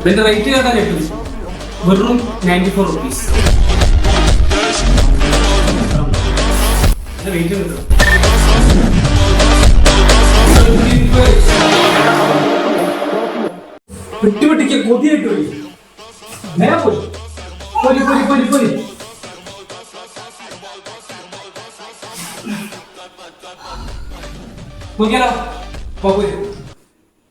ഇതിന്റെ റേറ്റ് കേട്ടാ കിട്ടും. വെറും നയന്റി ഫോർ റുപ്പീസ് റേറ്റ് കിട്ടും വെട്ടുവെട്ടിക്ക് കൊതിയായിട്ട് വരും. നേരെ പോയി. പോയി പോയി പോയി പോയി നോക്കിയാലോ? പോ, പോരി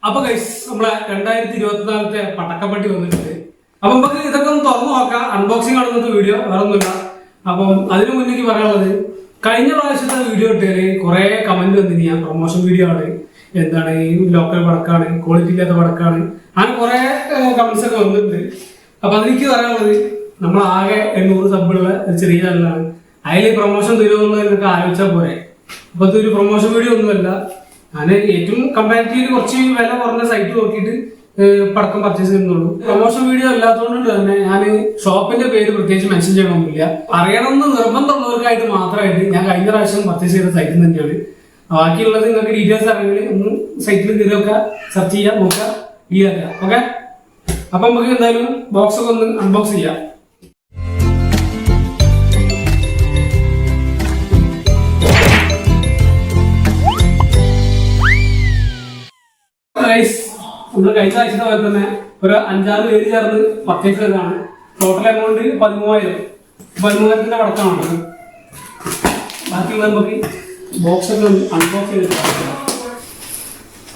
അപ്പൊ ഗൈസ് നമ്മളെ രണ്ടായിരത്തി ഇരുപത്തിനാലത്തെ പടക്കപ്പട്ടി വന്നിട്ടുണ്ട്. അപ്പൊ നമുക്ക് ഇതൊക്കെ ഒന്ന് തുറന്നു നോക്കാം. അൺബോക്സിംഗ് ഇന്നത്തെ വീഡിയോ വേറെ ഒന്നുമില്ല അപ്പം അതിനു മുന്നേക്ക് പറയാനുള്ളത് കഴിഞ്ഞ പ്രാവശ്യത്തെ വീഡിയോ ഇട്ടേൽ കുറെ കമന്റ് വന്നിന് ഞാൻ പ്രൊമോഷൻ വീഡിയോ ആണ്. എന്താണ് ഈ ലോക്കൽ പടക്കാണ് ക്വാളിറ്റി ഇല്ലാത്ത പടക്കാണ്. അങ്ങനെ കുറെ കമന്റ്സ് ഒക്കെ വന്നിട്ടുണ്ട്. അപ്പൊ അതെനിക്ക് പറയാനുള്ളത് നമ്മൾ ആകെ എണ്ണൂറ് സബ്ബുള്ള ചെറിയ ചാനലാണ് അതിൽ പ്രൊമോഷൻ തരുമെന്ന് നിങ്ങൾക്ക് ആലോചിച്ചാൽ പോരെ. അപ്പൊ ഇതൊരു പ്രൊമോഷൻ വീഡിയോ ഒന്നുമല്ല. ഞാൻ ഏറ്റവും കമ്പാരിറ്റീവ് കുറച്ച് വില കുറഞ്ഞ സൈറ്റ് നോക്കിയിട്ട് പടക്കം പർച്ചേസ് ചെയ്യുന്നുള്ളൂ. പ്രൊമോഷൻ വീഡിയോ അല്ലാത്തതുകൊണ്ട് തന്നെ ഞാൻ ഷോപ്പിന്റെ പേര് പ്രത്യേകിച്ച് മെൻഷൻ ചെയ്യണമെന്നില്ല അറിയണമെന്ന് നിർബന്ധമുള്ളവർക്കായിട്ട് മാത്രമായിട്ട് ഞാൻ കഴിഞ്ഞ പ്രാവശ്യം പർച്ചേസ് ചെയ്ത സൈറ്റിൽ തന്നെയാണ്. ബാക്കിയുള്ളത് നിങ്ങൾക്ക് ഡീറ്റെയിൽസ് അറിയണമെങ്കിൽ ഒന്ന് സൈറ്റിൽ കയറിയൊക്കെ സെർച്ച് ചെയ്യാം നോക്കുക ഡീലാക്കുക ഓക്കെ അപ്പൊ നമുക്ക് എന്തായാലും ബോക്സ് ഒക്കെ ഒന്ന് അൺബോക്സ് ചെയ്യാം. ഗൈസ് നമ്മൾ കഴിഞ്ഞ ആഴ്ചത്തെ പോലെ തന്നെ ഒരു അഞ്ചാറ് പേര് ചേർന്ന് പർച്ചേസ് ചെയ്തതാണ്. ടോട്ടൽ എമൗണ്ട് പതിമൂവായിരം. പതിമൂവായിരത്തിന്റെ അടക്കമാണ്. ബാക്കിയുള്ള നമുക്ക് ബോക്സ് ഒക്കെ അൺബോക്സ് ചെയ്തിട്ട്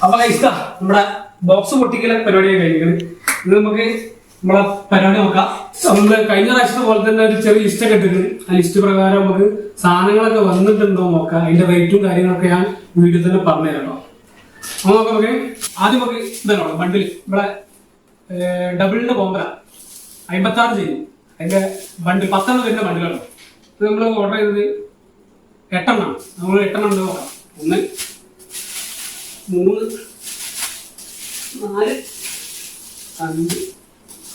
അപ്പൊ കഴിച്ചാ നമ്മുടെ ബോക്സ് പൊട്ടിക്കല പരിപാടിയാണ് കഴിഞ്ഞത് ഇത് നമുക്ക് നമ്മളെ പരിപാടി നോക്കാം. നമ്മൾ കഴിഞ്ഞ പ്രാവശ്യത്തെ പോലെ തന്നെ ഒരു ചെറിയ ലിസ്റ്റ് ഒക്കെ ഇട്ടിട്ടുണ്ട്. ആ ലിസ്റ്റ് പ്രകാരം നമുക്ക് സാധനങ്ങളൊക്കെ വന്നിട്ടുണ്ടോ നോക്കാം. അതിന്റെ റേറ്റും കാര്യങ്ങളൊക്കെ ഞാൻ വീഡിയോ തന്നെ പറഞ്ഞുതരാം അപ്പൊ നോക്കാം നമുക്ക് ആദ്യം നമുക്ക് ഇതാണ് ബണ്ടിൽ ഇവിടെ ഡബിളിന്റെ ബോംബര അമ്പത്തി ആറ് ചെയ്തു അതിന്റെ ബണ്ടിൽ പത്തെണ്ണം വരുന്ന ബണ്ടിലാണ് ഇത് നമ്മൾ ഓർഡർ ചെയ്തത് എട്ടെണ്ണമാണ് നമ്മൾ എട്ടെണ്ണം ഉണ്ട് നോക്കാം ഒന്ന് മൂന്ന് നാല് അഞ്ച്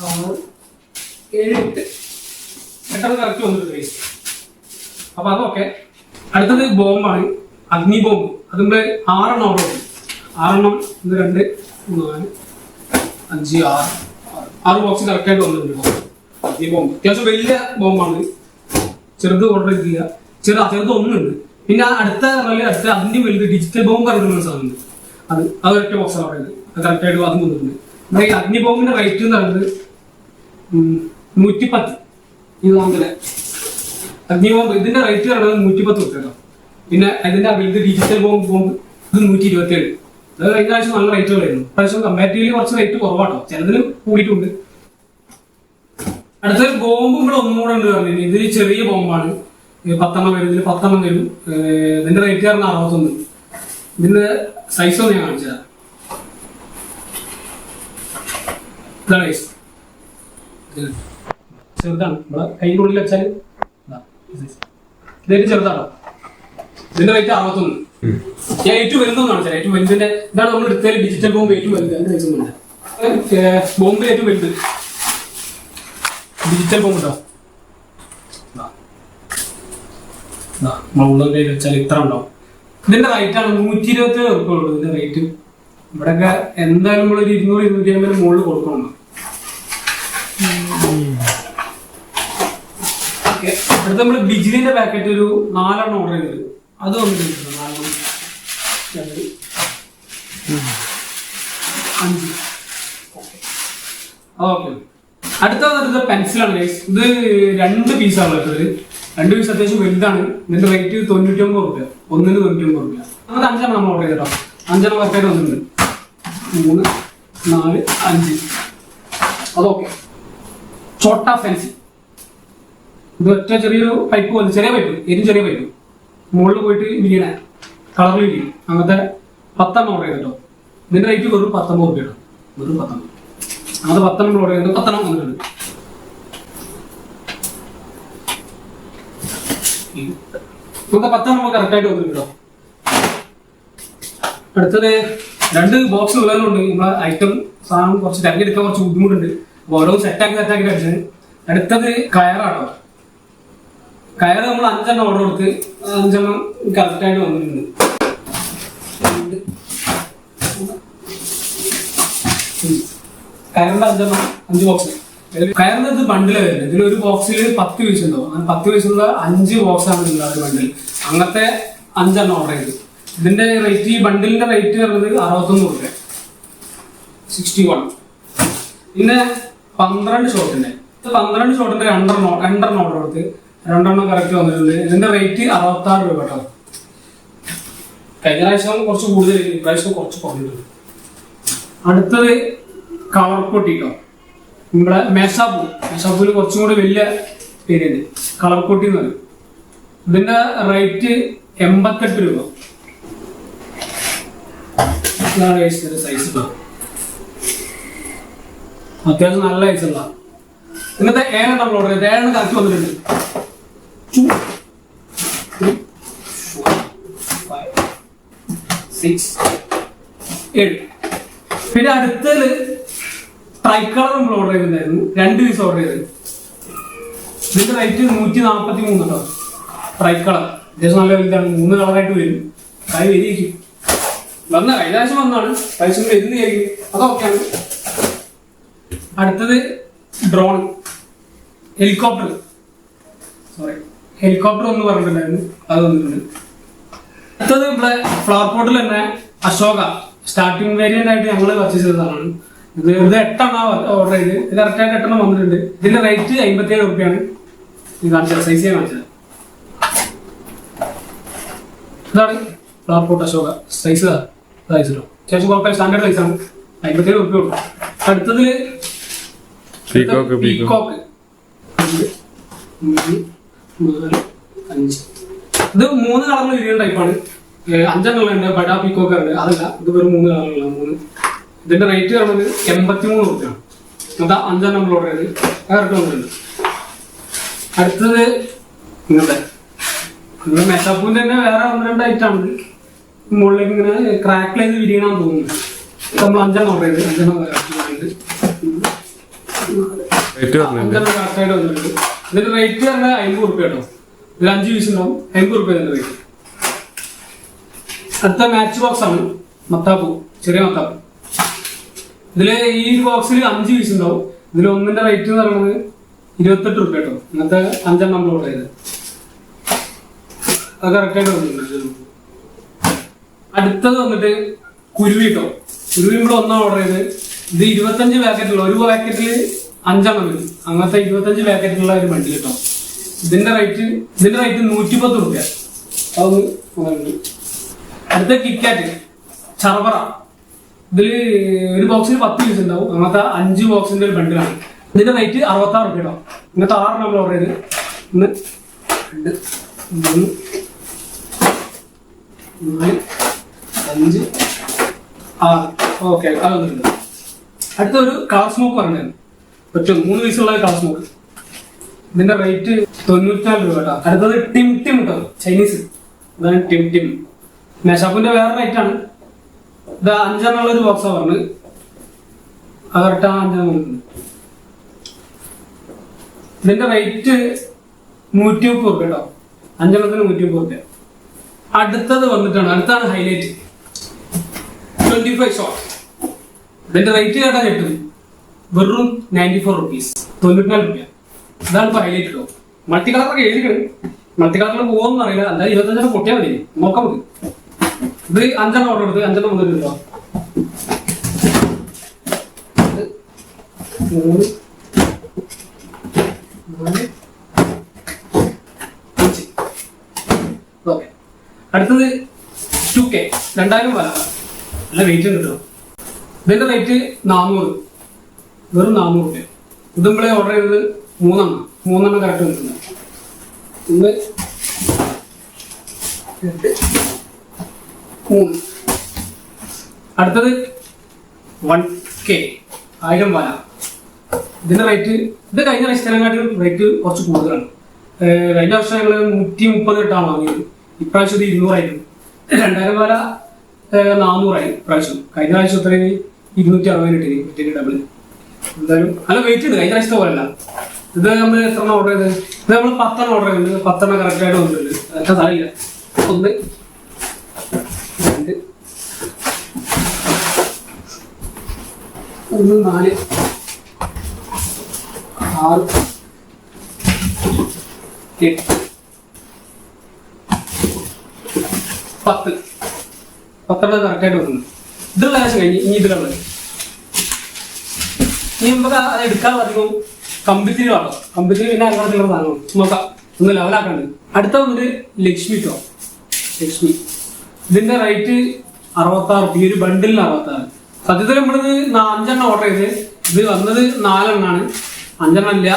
ആറ് ഏഴ് എട്ട്. എട്ടെണ്ണം കറക്റ്റ് വന്നിട്ടുണ്ട് guys. അപ്പൊ അതൊക്കെ. അടുത്തത് ബോംബാണ് അഗ്നി ബോംബ് അതിന്റെ ആറെണ്ണം ഓർഡർ ചെയ്തു. ആറെണ്ണം. ഇത് രണ്ട് നാല് അഞ്ച് ആറ്. ആറ്. ബോക്സ് കറക്റ്റായിട്ട് വന്നിട്ടുണ്ട് ഈ ബോംബ് അത്യാവശ്യം വലിയ ബോംബാണ് ചെറുത് ഓർഡർ ചെയ്തില്ല ചെറു ചെറുത് ഒന്നുണ്ട്. പിന്നെ അടുത്ത പറഞ്ഞാൽ അടുത്ത അതിന്റെ വലുത് ഡിജിറ്റൽ ബോംബ് പറഞ്ഞിട്ടുള്ള സാധനം അത് അത് ഒറ്റ ബോക്സ് പറയുന്നത് അത് കറക്റ്റായിട്ട് അതും വന്നിട്ടുണ്ട്. നമ്മുടെ ഈ അഗ്നി ബോംബിന്റെ റേറ്റ് എന്ന് പറയുന്നത് നൂറ്റിപ്പത്ത്. ഇത് നമുക്കല്ലേ അഗ്നി ബോംബ് ഇതിന്റെ റേറ്റ് പറയുന്നത് നൂറ്റിപ്പത്ത് റുപ്യ പിന്നെ അതിന്റെ വലുത് ഡിജിറ്റൽ ബോംബ് ബോംബ് ഇത് നൂറ്റി ഇരുപത്തി ഏഴ് അത് കഴിഞ്ഞ ആഴ്ച നല്ല റേറ്റുകളായിരുന്നു പ്രാവശ്യം കമ്പാരിറ്റീവ്ലി കുറച്ച് റേറ്റ് കുറവാട്ടോ. ചിലതിന് കൂടിയിട്ടുണ്ട്. അടുത്ത ബോംബ് ഇവിടെ ഒന്നും കൂടെ ഉണ്ട് പറഞ്ഞു ഇതിൽ ചെറിയ ബോംബാണ് ഇത് പത്തെണ്ണം വരും. ഇതിൽ പത്തെണ്ണം വരും. ഇതിന്റെ റേറ്റ് കാരണം അറുപത്തൊന്ന്. ഇതിന്റെ സൈസ് ഒന്ന് ഞാൻ കാണിച്ചു തരാം. ഇതാണ്. ചെറുതാണ്. നമ്മളെ ഉള്ളിൽ വെച്ചാൽ ഇതായിട്ട് ചെറുതാണോ ഇതിന്റെ റേറ്റ് അറുപത്തൊന്ന്. ഞാൻ ഏറ്റവും വലുതെന്നാണ് സാർ ഏറ്റവും വലുതിന്റെ ഇതാണ് നമ്മൾ എടുത്താൽ ഡിജിറ്റൽ ബോംബ് ഏറ്റവും വലുത്. അതിന്റെ സൈസ് ഒന്നുമില്ല ബോംബ് ഏറ്റവും വലുത്. ഡിജിറ്റൽ ബോംബ് ഉണ്ടോ? നമ്മളുള്ളത് വെച്ചാൽ ഇത്ര ഉണ്ടാവും. ഇതിന്റെ റേറ്റ് ആണ് നൂറ്റി ഇരുപത്തി ഏഴ് ഉറുപ്പ ഉള്ളൂ ഇതിന്റെ റേറ്റ് ഇവിടെയൊക്കെ എന്തായാലും നമ്മളൊരു ഇരുന്നൂറ് ഇരുന്നൂറ്റി അമ്പത് മുകളിൽ കൊടുക്കണം. ഇവിടുത്തെ നമ്മൾ ബിജിലിന്റെ പാക്കറ്റ് ഒരു നാലെണ്ണം ഓർഡർ ചെയ്തത് അത് വന്നിട്ടുണ്ട് നാലെണ്ണം രണ്ട് അഞ്ച് ഓക്കെ അടുത്ത പെൻസിൽ ആണ് ഗൈസ് ഇത് രണ്ട് പീസാണ് ഉള്ളത് രണ്ട് പീസ് അത്യാവശ്യം വലുതാണ്. ഇതിന്റെ റേറ്റ് തൊണ്ണൂറ്റി ഒമ്പത് റുപ്യ ഒന്നിന് തൊണ്ണൂറ്റി ഒമ്പത് റുപ്യ അത് അഞ്ചെണ്ണം നമ്മൾ ഓർഡർ ചെയ്തോ? അഞ്ചെണ്ണം കറക്റ്റായിട്ട് വന്നിട്ടുണ്ട്. മൂന്ന് നാല് അഞ്ച്. അതൊക്കെ ചോട്ട പെൻസിൽ ഇത് ഒറ്റ ചെറിയൊരു പൈപ്പ് പോലെ ചെറിയ പൈപ്പ് ഏറ്റവും ചെറിയ പൈപ്പ് മുകളിൽ പോയിട്ട് വീണ കളറിൽ ഇരിക്കും. അങ്ങനത്തെ പത്തെണ്ണം ഓർഡർ ചെയ്തിട്ടോ? ഇതിന്റെ റേറ്റ് വെറും പത്തൊമ്പത് റുപ്യ വെറും പത്തെണ്ണം അത് പത്തെണ്ണം ഓർഡർ ചെയ്തിട്ട് പത്തെണ്ണം വന്നിട്ടുണ്ട്. ഇന്നത്തെ പത്തെണ്ണം നമുക്ക് കറക്റ്റായിട്ട് വന്നിട്ടുണ്ടോ അടുത്തത് രണ്ട് ബോക്സ് ഉള്ളതുകൊണ്ട് നമ്മളെ ഐറ്റം സാധനം കുറച്ച് തിരഞ്ഞെടുക്കാൻ കുറച്ച് ബുദ്ധിമുട്ടുണ്ട്. അപ്പൊ ഓരോ സെറ്റാക്കി സെറ്റാക്കി കഴിച്ചത് അടുത്തത് കയറാട്ടോ കയറ് നമ്മൾ അഞ്ചെണ്ണം ഓർഡർ കൊടുത്ത് അഞ്ചെണ്ണം കറക്റ്റായിട്ട് വന്നിട്ടുണ്ട്. രണ്ട്, മൂന്ന്, അഞ്ച്. കയറിന്റെ അഞ്ചെണ്ണം അഞ്ച് ബോക്സ് കയറിന്റെ ഇത് ബണ്ടിൽ വരുന്നത്. ഇതിൽ ഒരു ബോക്സിൽ പത്ത് പീസ് ഉണ്ടാവും. അങ്ങനെ പത്ത് പീസുള്ള അഞ്ച് ബോക്സ് ആണ് ഉള്ളത് ബണ്ടിൽ അങ്ങനത്തെ അഞ്ചെണ്ണം ഓർഡർ ചെയ്തു. ഇതിന്റെ റേറ്റ് ഈ ബണ്ടിലിന്റെ റേറ്റ് വരുന്നത് അറുപത്തൊന്ന് രൂപ സിക്സ്റ്റി വൺ പിന്നെ പന്ത്രണ്ട് ഷോട്ടിന്റെ ഇത് പന്ത്രണ്ട് ഷോട്ടിന്റെ രണ്ടെണ്ണം രണ്ടെണ്ണം ഓർഡർ കൊടുത്ത് രണ്ടെണ്ണം കറക്റ്റ് വന്നിട്ടുണ്ട്. ഇതിന്റെ റേറ്റ് അറുപത്തി ആറ് രൂപ കേട്ടോ. കഴിഞ്ഞ പ്രാവശ്യം കുറച്ച് കൂടുതൽ ഇപ്രാവശ്യം കുറച്ച് കുറഞ്ഞിട്ടുണ്ട്. അടുത്തത് കവർ കേട്ടോ നമ്മുടെ മേശാപ്പൂ. മേശാപ്പൂൽ കുറച്ചും കൂടി വലിയ പേരുണ്ട്. കളർ എന്ന് പറയും. ഇതിന്റെ റേറ്റ് എൺപത്തെട്ട് രൂപ. സൈസ് അത്യാവശ്യം നല്ല സൈസ് ഉള്ള. ഇന്നത്തെ ഏഴെണ്ണം നമ്മൾ ഓർഡർ ചെയ്ത് ഏഴെണ്ണം കറക്റ്റ് വന്നിട്ടുണ്ട്. ഏഴ്. പിന്നെ അടുത്തത് ട്രൈക്കളർ നമ്മൾ ഓർഡർ ചെയ്തിട്ടുണ്ടായിരുന്നു. രണ്ട് പീസ് ഓർഡർ ചെയ്തത് ഇതിന്റെ റേറ്റ് നൂറ്റി നാൽപ്പത്തി മൂന്ന് കേട്ടോ ട്രൈക്കളർ അത്യാവശ്യം നല്ല വലുതാണ് മൂന്ന് കളറായിട്ട് വരും. കൈ വരിയിരിക്കും വന്ന കൈലാശം വന്നാണ്. കൈശം വരുന്നതായിരിക്കും അതൊക്കെയാണ് അടുത്തത് ഡ്രോൺ ഹെലികോപ്റ്റർ സോറി ഹെലികോപ്റ്റർ ഒന്ന് പറഞ്ഞിട്ടുണ്ടായിരുന്നു. അത് വന്നിട്ടുണ്ട്. അടുത്തത് ഇവിടെ ഫ്ലവർ പോട്ടിൽ തന്നെ അശോക. സ്റ്റാർട്ടിംഗ് വേരിയന്റ് ആയിട്ട് ഞങ്ങൾ പർച്ചേസ് ചെയ്തതാണ്. ഇത് ഇത് എട്ടാണ്? ഓർഡർ ചെയ്ത്. ഇത് കറക്റ്റായിട്ട് എട്ടെണ്ണം വന്നിട്ടുണ്ട്. ഇതിന്റെ റേറ്റ് അമ്പത്തി ഏഴ് റുപ്യാണ് ഇത് കാണിച്ചത് സൈസ് ചെയ്യാൻ കാണിച്ചത്. ഇതാണ് flower pot Ashoka size size കേട്ടോ ശേഷം കുഴപ്പമില്ല. സ്റ്റാൻഡേർഡ് സൈസ് ആണ്. അമ്പത്തിയേഴ് റുപ്യ കൊടുക്കും അടുത്തതിൽ പീകോക്ക് പീകോക്ക് അഞ്ച് ഇത് മൂന്ന് കളറിൽ വിരിയുന്ന ടൈപ്പാണ് അഞ്ചെണ്ണം ഉണ്ട് ബഡാ പീക്കോക്ക് ഉണ്ട് അതല്ല ഇത് വെറും മൂന്ന് കളറുകളാണ് മൂന്ന്. ഇതിന്റെ റേറ്റ് കാണുന്നത് എൺപത്തി മൂന്ന് റുപ്യാണ് അതാ അഞ്ചാം നമ്പർ ഓർഡർ ചെയ്ത് കറക്റ്റ് വന്നിട്ടുണ്ട്. അടുത്തത് നിങ്ങളുടെ നിങ്ങൾ മെഷാപ്പൂവിന്റെ തന്നെ വേറെ ഒന്ന് രണ്ട് ഐറ്റാണ് മുകളിലേക്ക് ഇങ്ങനെ ക്രാക്ക് ചെയ്ത് വിരിയണം തോന്നുന്നു. നമ്മൾ അഞ്ചാം ഓർഡർ ചെയ്ത് അഞ്ചാം പറഞ്ഞില്ലേ അഞ്ചെണ്ണം കറക്റ്റായിട്ട് വന്നിട്ടുണ്ട്. ഇതിന്റെ റേറ്റ് പറഞ്ഞാൽ അമ്പത് റുപ്യ കേട്ടോ. ഇതിൽ അഞ്ച് പീസ് ഉണ്ടാവും. അമ്പത് റുപ്യ ഇതിന്റെ റേറ്റ് അടുത്ത മാച്ച് ബോക്സ് ആണ്. മത്താപ്പൂ. ചെറിയ മത്താപ്പൂ. ഇതിൽ ഈ ബോക്സിൽ അഞ്ച് പീസ് ഉണ്ടാവും. ഇതിൽ ഒന്നിന്റെ റേറ്റ് എന്ന് പറയുന്നത് ഇരുപത്തെട്ട് റുപ്യ കേട്ടോ. ഇന്നത്തെ അഞ്ചെണ്ണം നമ്മൾ ഓർഡർ ചെയ്ത് അത് കറക്റ്റായിട്ട് വന്നിട്ടുണ്ട് അടുത്തത് വന്നിട്ട് കുരുവി കേട്ടോ. കുരുവി നമ്മൾ ഒന്നാണ് ഓർഡർ ചെയ്ത് ഇത് ഇരുപത്തഞ്ച് പാക്കറ്റുള്ള ഒരു പാക്കറ്റിൽ അഞ്ചെണ്ണം വരും. അങ്ങനത്തെ ഇരുപത്തഞ്ച് പാക്കറ്റിലുള്ള ഒരു വണ്ടി കേട്ടോ. ഇതിന്റെ റേറ്റ് ഇതിന്റെ റേറ്റ് നൂറ്റിപ്പത്ത് റുപ്യ അതൊന്ന്. അടുത്ത കിക്കാറ്റ് ചർവറ ഇതിൽ ഒരു ബോക്സിൽ പത്ത് പീസ് ഉണ്ടാവും. അങ്ങനത്തെ അഞ്ച് ബോക്സിന്റെ ഒരു ബണ്ടിലാണ് ഇതിന്റെ റേറ്റ് അറുപത്തി ആറ് റുപ്യ കേട്ടോ ഇങ്ങനത്തെ ആറ് നമ്മൾ ഓർഡർ ചെയ്ത് ഒന്ന് രണ്ട് മൂന്ന് നാല് അഞ്ച് ആറ്. ഓക്കെ അത് അടുത്തൊരു കളർ സ്മോക്ക് പറഞ്ഞു ഒറ്റ മൂന്ന് പീസുള്ള കളർ സ്മോക്ക് ഇതിന്റെ റേറ്റ് തൊണ്ണൂറ്റിനാല് രൂപ കേട്ടോ. അടുത്തത് ടിം ടിം കേട്ടോ. ചൈനീസ് ഇതാണ് ടിം ടിം മേശാപ്പിന്റെ വേറെ റേറ്റ് ആണ്. ഇത് അഞ്ചെണ്ണുള്ള ഒരു ബോക്സാണ് പറഞ്ഞത് അത് കറക്റ്റ് അഞ്ചെണ്ണം ഇതിന്റെ റേറ്റ് നൂറ്റി മുപ്പത് റുപ്യ കേട്ടോ അഞ്ചെണ്ണത്തിന് നൂറ്റി മുപ്പത് റുപ്യ അടുത്തത് വന്നിട്ടാണ് അടുത്താണ് ഹൈലൈറ്റ് ട്വന്റി ഫൈവ് ഷോട്ട് ഇതിന്റെ റേറ്റ് കേട്ടാ കിട്ടും വെറും നയന്റി ഫോർ റുപ്പീസ് തൊണ്ണൂറ്റിനാല് റുപ്യ ഇതാണ് ഇപ്പൊ ഹൈലൈറ്റ് കേട്ടോ മൾട്ടി കളറൊക്കെ എഴുതിക്കണം മൾട്ടി കളറിൽ പോകുമെന്ന് അറിയില്ല എന്തായാലും ഇരുപത്തഞ്ചെണ്ണം പൊട്ടിയാൽ മതി. നോക്കാം മതി ഇത് അഞ്ചെണ്ണം ഓർഡർ എടുത്ത് അഞ്ചെണ്ണം വന്നിട്ടുണ്ട് കേട്ടോ മൂന്ന് നാല് അഞ്ച്. ഓക്കെ. അടുത്തത് ടു കെ. രണ്ടായിരം വല നല്ല വെയിറ്റ് ഉണ്ട് കേട്ടോ. ഇതിന്റെ റേറ്റ് നാനൂറ് വെറും നാനൂറ് രൂപ ഇത് നമ്മളെ ഓർഡർ ചെയ്തത് മൂന്നെണ്ണം. മൂന്നെണ്ണം കറക്റ്റ് കിട്ടുന്നത് ഒന്ന് രണ്ട് മൂന്ന് അടുത്തത് വൺ കെ ആയിരം വല. ഇതിന്റെ റേറ്റ് ഇത് കഴിഞ്ഞ വർഷത്തിനെക്കാട്ടും റേറ്റ് കുറച്ച് കൂടുതലാണ്. കഴിഞ്ഞ വർഷം ഞങ്ങൾ നൂറ്റി മുപ്പത് ഇട്ടാണ് വാങ്ങിയത്. ഇപ്രാവശ്യം ഇത് ഇരുന്നൂറായിരുന്നു. രണ്ടായിരം വല നാനൂറായി ഇപ്രാവശ്യം. കഴിഞ്ഞ പ്രാവശ്യം ഇത്രയും ഇരുന്നൂറ്റി അറുപത് ഇട്ടിന് മറ്റേ ഡബിൾ എന്തായാലും നല്ല വെയിറ്റ് ഉണ്ട്. കഴിഞ്ഞ പ്രാവശ്യത്തെ പോലല്ല ഇത് നമ്മൾ എത്ര ഓർഡർ ചെയ്തത്? ഇത് നമ്മൾ പത്തെണ്ണം ഓർഡർ ചെയ്തത്. പത്തെണ്ണം കറക്റ്റ് ആയിട്ട് വന്നിട്ടുണ്ട്. അതൊക്കെ സാറില്ല ഒന്ന് രണ്ട് ഒന്ന് നാല് ആറ് എട്ട് പത്ത്. പത്തെണ്ണം കറക്റ്റായിട്ട് വന്നു. ഇതുള്ള ആവശ്യം കഴിഞ്ഞ് ഇനി ഇതിലുള്ളത് ഇനി നമുക്ക് അത് എടുക്കാൻ പറഞ്ഞു കമ്പിത്തിരി വേണം. കമ്പിത്തിരി പിന്നെ അങ്ങനെ നിങ്ങളുടെ സാധനം നോക്കാം. ഒന്ന് ലെവലാക്കാണ്ട് അടുത്ത വന്നിട്ട് ലക്ഷ്മി ടോ ലക്ഷ്മി. ഇതിന്റെ റേറ്റ് അറുപത്താറ് ഈ ഒരു ബണ്ടിലിന് അറുപത്തി ആറ് സത്യത്തിൽ നമ്മളിത് അഞ്ചെണ്ണം ഓർഡർ ചെയ്ത്. ഇത് വന്നത് നാലെണ്ണാണ്. അഞ്ചെണ്ണം ഇല്ല.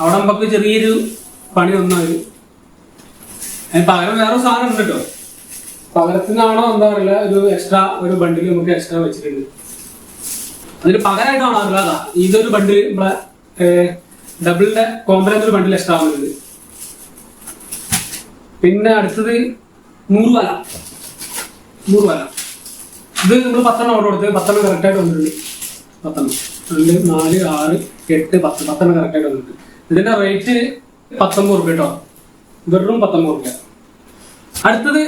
അവിടെ നമുക്ക് ചെറിയൊരു പണി വന്നത് അതിന് പകരം വേറെ സാധനം ഉണ്ട് കേട്ടോ പകരത്തിനാണോ എന്താ പറയുക ഒരു എക്സ്ട്രാ ഒരു ബണ്ടിൽ നമുക്ക് എക്സ്ട്രാ വെച്ചിട്ടുണ്ട്. അതിന് പകരമായിട്ടാണോ അറിയില്ല അതാ ഇതൊരു ബണ്ടിൽ നമ്മളെ ഡബിളിന്റെ കോമ്പനന്റ് ഒരു ബണ്ടിൽ എക്സ്ട്രാ ആവുന്നത് പിന്നെ അടുത്തത് നൂറ് വല നൂറ് വല ഇത് നമ്മൾ പത്തെണ്ണം ഓർഡർ കൊടുത്ത് പത്തെണ്ണം കറക്റ്റായിട്ട് വന്നിട്ടുണ്ട്. പത്തെണ്ണം. രണ്ട് നാല് ആറ് എട്ട് പത്ത്. പത്തെണ്ണം കറക്റ്റായിട്ട് വന്നിട്ടുണ്ട്. ഇതിന്റെ റേറ്റ് പത്തൊമ്പത് റുപ്യ കേട്ടോ വെറും പത്തൊമ്പത് റുപ്യ അടുത്തത്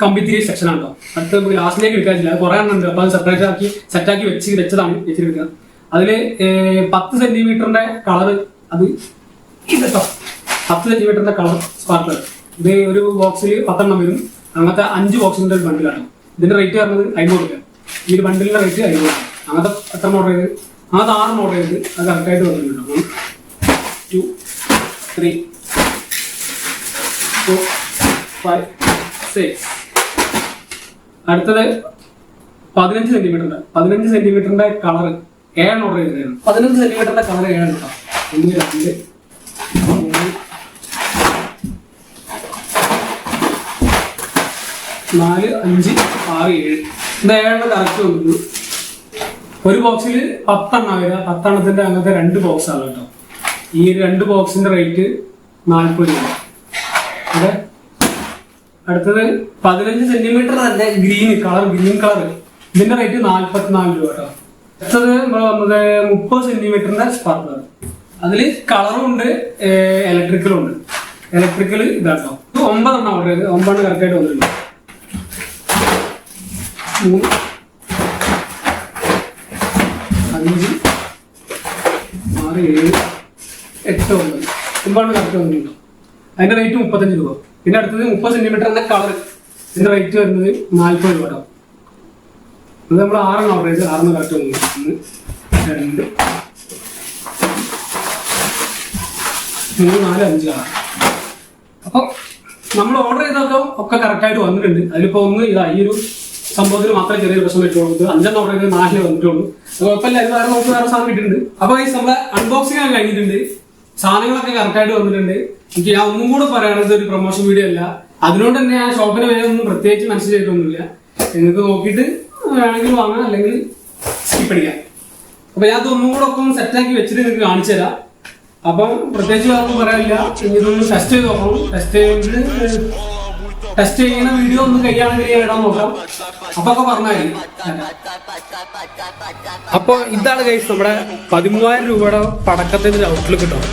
കമ്പിത്തിരി സെക്ഷൻ ആണ് കേട്ടോ അടുത്ത് നമുക്ക് ലാസ്റ്റിലേക്ക് എടുക്കാറില്ല കുറെ എണ്ണം ഉണ്ട് അപ്പൊ അത് സെപ്പറേറ്റ് ആക്കി സെറ്റാക്കി വെച്ച് വെച്ചതാണ് വെച്ചിരിക്കുക അതിൽ ഏർ, പത്ത് സെന്റിമീറ്ററിന്റെ കളർ അത് കേട്ടോ പത്ത് സെന്റിമീറ്ററിന്റെ കളർ സ്പാർക്കർ ഇത് ഒരു ബോക്സിൽ പത്തെണ്ണം വരും. അങ്ങനത്തെ അഞ്ച് ബോക്സിന്റെ ഒരു ബണ്ടിലാണ് ഇതിന്റെ റേറ്റ് പറഞ്ഞത് അമ്പത് രൂപ ഈ ഒരു ബണ്ടിലിന്റെ റേറ്റ് അമ്പത് രൂപ എത്ര ഓർഡർ ചെയ്ത് അങ്ങനത്തെ ആറ് ഓർഡർ ചെയ്ത് അത് കറക്റ്റായിട്ട് വന്നിട്ടുണ്ട്. One two three four five six അടുത്തത് പതിനഞ്ച് സെന്റിമീറ്ററിന്റെ പതിനഞ്ച് സെന്റിമീറ്ററിന്റെ കളർ ഏഴ് ഓർഡർ ചെയ്തിരുന്നു പതിനഞ്ച് സെന്റിമീറ്ററിന്റെ കളർ ഏഴ് കേട്ടോ. ഒന്ന് രണ്ട് മൂന്ന് നാല് അഞ്ച് ആറ് ഏഴ്. ഇത് ഏഴെണ്ണം കറക്റ്റ് വന്നു ഒരു ബോക്സിൽ പത്തെണ്ണം വരിക. പത്തെണ്ണത്തിന്റെ അങ്ങനത്തെ രണ്ട് ബോക്സ് ആണ് കേട്ടോ. ഈ രണ്ട് ബോക്സിന്റെ റേറ്റ് നാൽപ്പത് രൂപ. അതെ? അടുത്തത് പതിനഞ്ച് സെന്റിമീറ്റർ തന്നെ ഗ്രീൻ കളർ ഗ്രീൻ കളർ ഇതിന്റെ റേറ്റ് നാല്പത്തിനാല് രൂപ കേട്ടോ. അടുത്തത് നമ്മുടെ മുപ്പത് സെന്റിമീറ്ററിന്റെ സ്പർദ്ധ അതിൽ കളറും ഉണ്ട് ഇലക്ട്രിക്കലും ഉണ്ട്. ഇലക്ട്രിക്കൽ ഇതാട്ടോ. ഇത് ഒമ്പതെണ്ണം ഓർഡർ ചെയ്ത് ഒമ്പതെണ്ണം കറക്റ്റായിട്ട് വന്നിട്ടുണ്ട്. മൂന്ന് അഞ്ച്. ആറ് ഏഴ് എട്ട് ഒമ്പത്. ഒമ്പതെണ്ണം കറക്റ്റ് വന്നിട്ടുണ്ട് അതിന്റെ റേറ്റ് മുപ്പത്തഞ്ച് രൂപ. പിന്നെ അടുത്തത് മുപ്പത് എന്ന കളർ ഇതിന്റെ റേറ്റ് വരുന്നത് നാല്പത് രൂപ കേട്ടോ. ഇത് നമ്മൾ ആറെണ്ണം ഓർഡർ ചെയ്ത് ആറെണ്ണം കറക്റ്റ് ഒന്ന് രണ്ട് മൂന്ന് നാല് അഞ്ച് ആറ് അപ്പോൾ നമ്മൾ ഓർഡർ ചെയ്തൊക്കെ ഒക്കെ കറക്റ്റായിട്ട് വന്നിട്ടുണ്ട്. അതിലിപ്പോൾ ഒന്ന് ഇതാ ഈ ഒരു സംഭവത്തിന് മാത്രമേ ചെറിയ പ്രശ്നം പറ്റുള്ളൂ ഇത് അഞ്ചെണ്ണം ഓർഡർ നാലിലേ വന്നിട്ടുള്ളൂ. കുഴപ്പമില്ല ഇത് വേറെ നോക്കി വേറെ സാധനം കിട്ടിയിട്ടുണ്ട് അപ്പൊ ഈ നമ്മളെ അൺബോക്സിംഗ് ഒക്കെ കഴിഞ്ഞിട്ടുണ്ട്. സാധനങ്ങളൊക്കെ കറക്റ്റായിട്ട് വന്നിട്ടുണ്ട്. എനിക്ക് ഞാൻ ഒന്നും കൂടെ പറയാനുള്ളത് ഒരു പ്രൊമോഷൻ വീഡിയോ അല്ല. അതിനോട് തന്നെ ഞാൻ ഷോപ്പിന് ഒന്നും പ്രത്യേകിച്ച് മനസ്സിലായിട്ടൊന്നുമില്ല നിങ്ങൾക്ക് നോക്കിയിട്ട് വേണമെങ്കിൽ വാങ്ങാം അല്ലെങ്കിൽ സ്കിപ്പ് അടിക്കാം. അപ്പൊ ഞാൻ ഒന്നും കൂടെ ഒക്കെ സെറ്റാക്കി വെച്ചിട്ട് നിങ്ങൾക്ക് കാണിച്ചു തരാം. അപ്പം പ്രത്യേകിച്ച് വേറെ പറയാനില്ല. ഇതൊന്ന് ടെസ്റ്റ് ചെയ്ത് നോക്കണം. ടെസ്റ്റ് ചെയ്തിട്ട് ടെസ്റ്റ് ചെയ്യുന്ന വീഡിയോ ഒന്നും കഴിയാണെങ്കിൽ ഇടാൻ നോക്കാം. അപ്പൊ ഒക്കെ പറഞ്ഞാൽ അപ്പൊ ഇതാണ് കൈസ് നമ്മുടെ പതിമൂവായിരം രൂപയുടെ പടക്കത്തിന്റെ ഔട്ട്ലുക്ക് കിട്ടും